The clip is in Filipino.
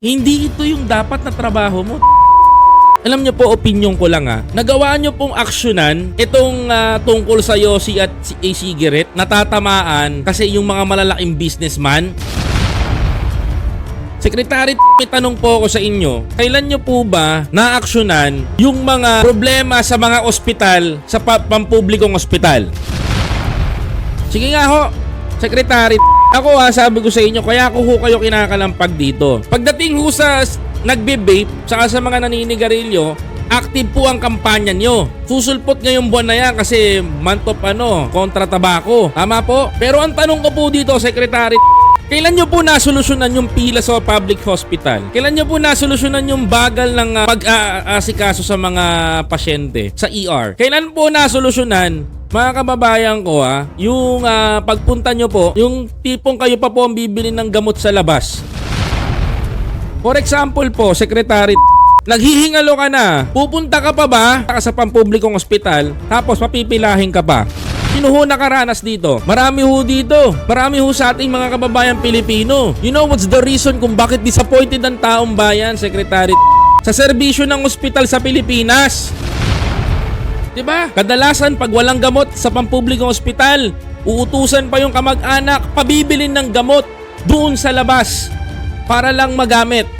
Hindi ito yung dapat na trabaho mo. Alam niyo po, opinion ko lang ha. Nagawa niyo pong aksyonan itong ah, tungkol sa Yossi at si e-cigarette natatamaan kasi yung mga malalaking businessman. Secretary, may tanong po ako sa inyo. Kailan niyo po ba naaksyonan yung mga problema sa mga ospital sa pa- pampublikong ospital? Sige nga ho, Secretary. Ako ha, sabi ko sa inyo, kaya ako ho kayo kinakalampag dito. Pagdating ho sa nagbe-vape, saka sa mga naninigarilyo, active po ang kampanya nyo. Susulpot ngayong buwan na yan kasi month of ano, kontra tabako. Tama po? Pero ang tanong ko po dito, Secretary, Kailan nyo po nasolusyonan yung pila sa public hospital? Kailan nyo po nasolusyonan yung bagal ng ah, pag-aasikaso sa mga pasyente sa ER? Kailan po nasolusyonan mga kababayan ko ha, yung ah, pagpunta nyo po, yung tipong kayo pa po ang bibili ng gamot sa labas. For example po, Secretary, naghihingalo ka na. Pupunta ka pa ba sa pampublikong ospital tapos papipilahin ka pa? Sino ho nakaranas dito? Marami ho dito. Marami ho sa ating mga kababayan Pilipino. You know what's the reason kung bakit disappointed ang taong bayan, Secretary? Sa serbisyo ng ospital sa Pilipinas. Ba? Kadalasan pag walang gamot sa pampublikong ospital, uutusan pa yung kamag-anak pabibilin ng gamot doon sa labas para lang magamit.